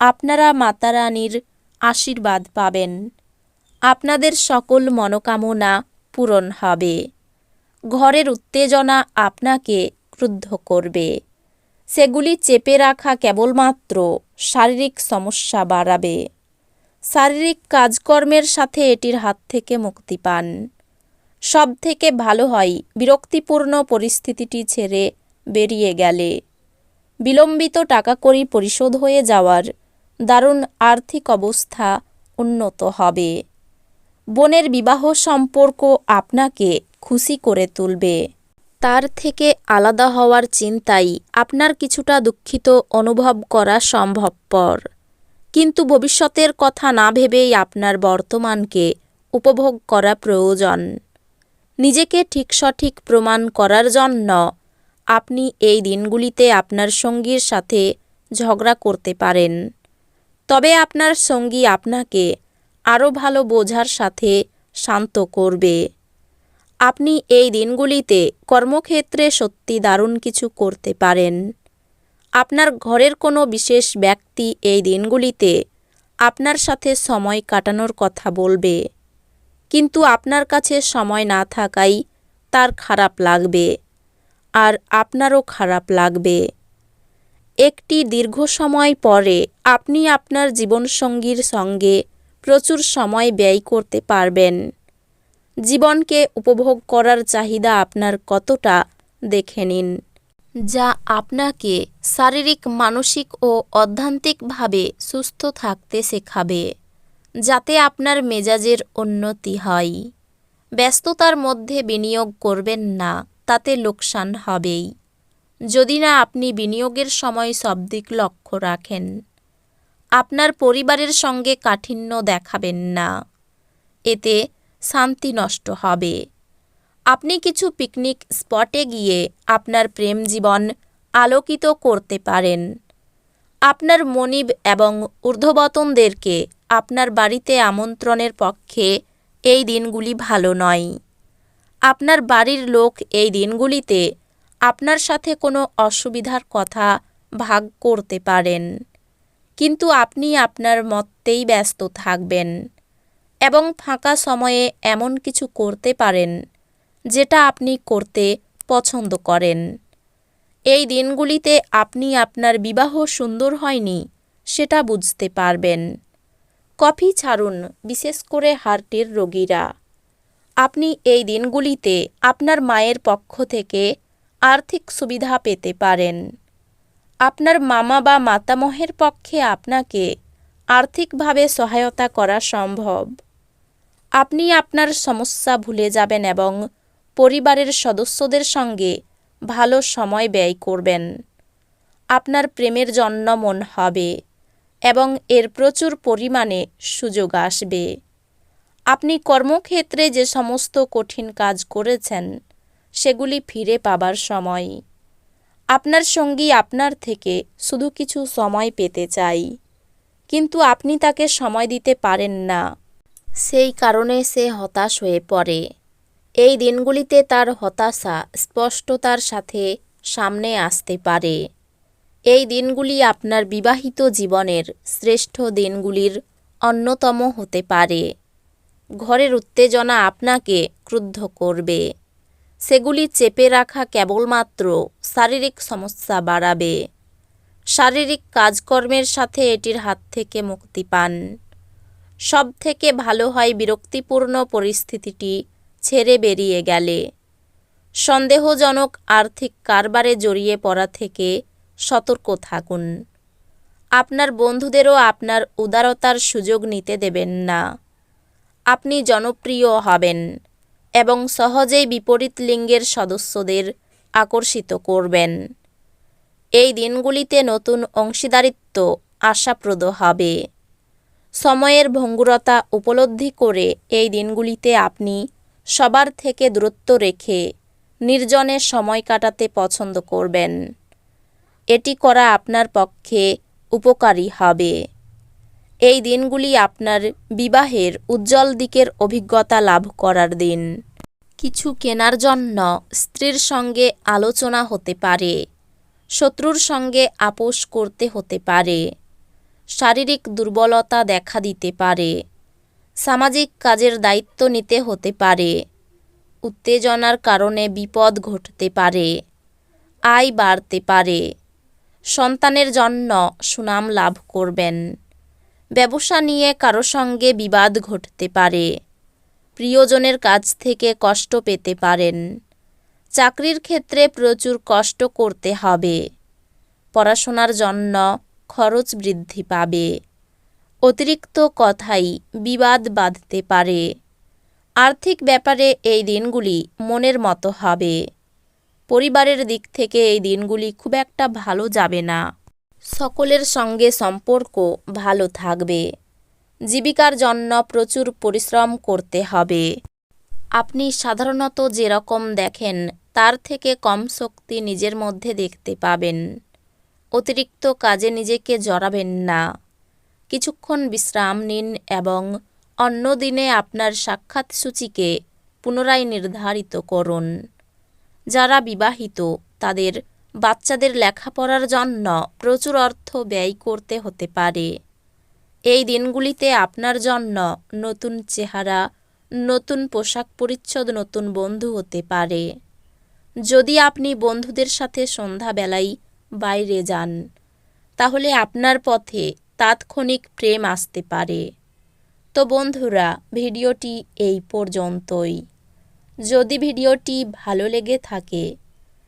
আপনারা মাতা রানীর আশীর্বাদ পাবেন। আপনাদের সকল মনোকামনা পূরণ হবে। ঘরের উত্তেজনা আপনাকে ক্রুদ্ধ করবে। সেগুলি চেপে রাখা কেবলমাত্র শারীরিক সমস্যা বাড়াবে। শারীরিক কাজকর্মের সাথে এটির হাত থেকে মুক্তি পান। সব থেকে ভালো হয় বিরক্তিপূর্ণ পরিস্থিতিটি ছেড়ে বেরিয়ে গেলে। বিলম্বিত টাকা কড়ি পরিশোধ হয়ে যাওয়ার দারুণ আর্থিক অবস্থা উন্নত হবে। বোনের বিবাহ সম্পর্ক আপনাকে খুশি করে তুলবে। তার থেকে আলাদা হওয়ার চিন্তাই আপনার কিছুটা দুঃখিত অনুভব করা সম্ভবপর। কিন্তু ভবিষ্যতের কথা না ভেবেই আপনার বর্তমানকে উপভোগ করা প্রয়োজন। নিজেকে ঠিক সঠিক প্রমাণ করার জন্য আপনি এই দিনগুলিতে আপনার সঙ্গীর সাথে ঝগড়া করতে পারেন। তবে আপনার সঙ্গী আপনাকে আরও ভালো বোঝার সাথে শান্ত করবে। আপনি এই দিনগুলিতে কর্মক্ষেত্রে সত্যি দারুণ কিছু করতে পারেন। আপনার ঘরের কোনো বিশেষ ব্যক্তি এই দিনগুলিতে আপনার সাথে সময় কাটানোর কথা বলবে। কিন্তু আপনার কাছে সময় না থাকাই তার খারাপ লাগবে, আর আপনারও খারাপ লাগবে। একটি দীর্ঘ সময় পরে আপনি আপনার জীবনসঙ্গীর সঙ্গে প্রচুর সময় ব্যয় করতে পারবেন। জীবনকে উপভোগ করার চাহিদা আপনার কতটা দেখে নিন। যা আপনাকে শারীরিক, মানসিক ও অধ্যান্তিকভাবে সুস্থ থাকতে শেখাবে, যাতে আপনার মেজাজের উন্নতি হয়। ব্যস্ততার মধ্যে বিনিয়োগ করবেন না, তাতে লোকসান হবেই। যদি না আপনি বিনিয়োগের সময় সব দিক লক্ষ্য রাখেন, আপনার পরিবারের সঙ্গে কাঠিন্য দেখাবেন না। এতে শান্তি নষ্ট হবে। আপনি কিছু পিকনিক স্পটে গিয়ে আপনার প্রেম জীবন আলোকিত করতে পারেন। আপনার মনিব এবং ঊর্ধ্ববতনদেরকে আপনার বাড়িতে আমন্ত্রণের পক্ষে এই দিনগুলি ভালো নয়। আপনার বাড়ির লোক এই দিনগুলিতে আপনার সাথে কোনো অসুবিধার কথা ভাগ করতে পারেন। কিন্তু আপনি আপনার মতেই ব্যস্ত থাকবেন এবং ফাঁকা সময়ে এমন কিছু করতে পারেন যেটা আপনি করতে পছন্দ করেন। এই দিনগুলিতে আপনি আপনার বিবাহ সুন্দর হয়নি সেটা বুঝতে পারবেন। কফি ছাড়ুন, বিশেষ করে হার্টের রোগীরা। আপনি এই দিনগুলিতে আপনার মায়ের পক্ষ থেকে আর্থিক সুবিধা পেতে পারেন। আপনার মামা বা মাতামহের পক্ষে আপনাকে আর্থিকভাবে সহায়তা করা সম্ভব। আপনি আপনার সমস্যা ভুলে যাবেন এবং পরিবারের সদস্যদের সঙ্গে ভালো সময় ব্যয় করবেন। আপনার প্রেমের জন্য মন হবে এবং এর প্রচুর পরিমাণে সুযোগ আসবে। আপনি কর্মক্ষেত্রে যে সমস্ত কঠিন কাজ করেছেন সেগুলি ফিরে পাবার সময়। আপনার সঙ্গী আপনার থেকে শুধু কিছু সময় পেতে চাই, কিন্তু আপনি তাকে সময় দিতে পারেন না। সেই কারণে সে হতাশ হয়ে পড়ে। এই দিনগুলিতে তার হতাশা স্পষ্টতার সাথে সামনে আসতে পারে। এই দিনগুলি আপনার বিবাহিত জীবনের শ্রেষ্ঠ দিনগুলির অন্যতম হতে পারে। ঘরের উত্তেজনা আপনাকে ক্রুদ্ধ করবে। সেগুলি চেপে রাখা কেবলমাত্র শারীরিক সমস্যা বাড়াবে। শারীরিক কাজকর্মের সাথে এটির হাত থেকে মুক্তি পান। সব থেকে ভালো হয় বিরক্তিপূর্ণ পরিস্থিতিটি ছেড়ে বেরিয়ে গেলে। সন্দেহজনক আর্থিক কারবারে জড়িয়ে পড়া থেকে সতর্ক থাকুন। আপনার বন্ধুদেরও আপনার উদারতার সুযোগ নিতে দেবেন না। আপনি জনপ্রিয় হবেন। এবং সহজেই বিপরীত লিঙ্গের সদস্যদের আকর্ষিত করবেন। এই দিনগুলিতে নতুন অংশীদারিত্ব আশাপ্রদ হবে। সময়ের ভঙ্গুরতা উপলব্ধি করে এই দিনগুলিতে আপনি সবার থেকে দূরত্ব রেখে নির্জনে সময় কাটাতে পছন্দ করবেন। এটি করা আপনার পক্ষে উপকারী হবে। এই দিনগুলি আপনার বিবাহের উজ্জ্বল দিকের অভিজ্ঞতা লাভ করার দিন। কিছু কেনার জন্য স্ত্রীর সঙ্গে আলোচনা হতে পারে, শত্রুর সঙ্গে আপোষ করতে হতে পারে, শারীরিক দুর্বলতা দেখা দিতে পারে, সামাজিক কাজের দায়িত্ব নিতে হতে পারে, উত্তেজনার কারণে বিপদ ঘটতে পারে, আয় বাড়তে পারে, সন্তানের জন্য সুনাম লাভ করবেন। ব্যবসা নিয়ে কারও সঙ্গে বিবাদ ঘটতে পারে। প্রিয়জনের কাছ থেকে কষ্ট পেতে পারেন। চাকরির ক্ষেত্রে প্রচুর কষ্ট করতে হবে। পড়াশোনার জন্য খরচ বৃদ্ধি পাবে। অতিরিক্ত কথাই বিবাদ বাঁধতে পারে। আর্থিক ব্যাপারে এই দিনগুলি মনের মতো হবে। পরিবারের দিক থেকে এই দিনগুলি খুব একটা ভালো যাবে না। সকলের সঙ্গে সম্পর্ক ভালো থাকবে। জীবিকার জন্য প্রচুর পরিশ্রম করতে হবে। আপনি সাধারণত যেরকম দেখেন, তার থেকে কম শক্তি নিজের মধ্যে দেখতে পাবেন। অতিরিক্ত কাজে নিজেকে জড়াবেন না। কিছুক্ষণ বিশ্রাম নিন এবং অন্য দিনে আপনার সাক্ষাৎ সূচিকে পুনরায় নির্ধারিত করুন। যারা বিবাহিত, তাদের বাচ্চাদের লেখাপড়ার জন্য প্রচুর অর্থ ব্যয় করতে হতে পারে। এই দিনগুলিতে আপনার জন্য নতুন চেহারা, নতুন পোশাক পরিচ্ছদ, নতুন বন্ধু হতে পারে। যদি আপনি বন্ধুদের সাথে সন্ধ্যাবেলায় বাইরে যান, তাহলে আপনার পথে তাৎক্ষণিক প্রেম আসতে পারে। তো বন্ধুরা, ভিডিওটি এই পর্যন্তই। যদি ভিডিওটি ভালো লেগে থাকে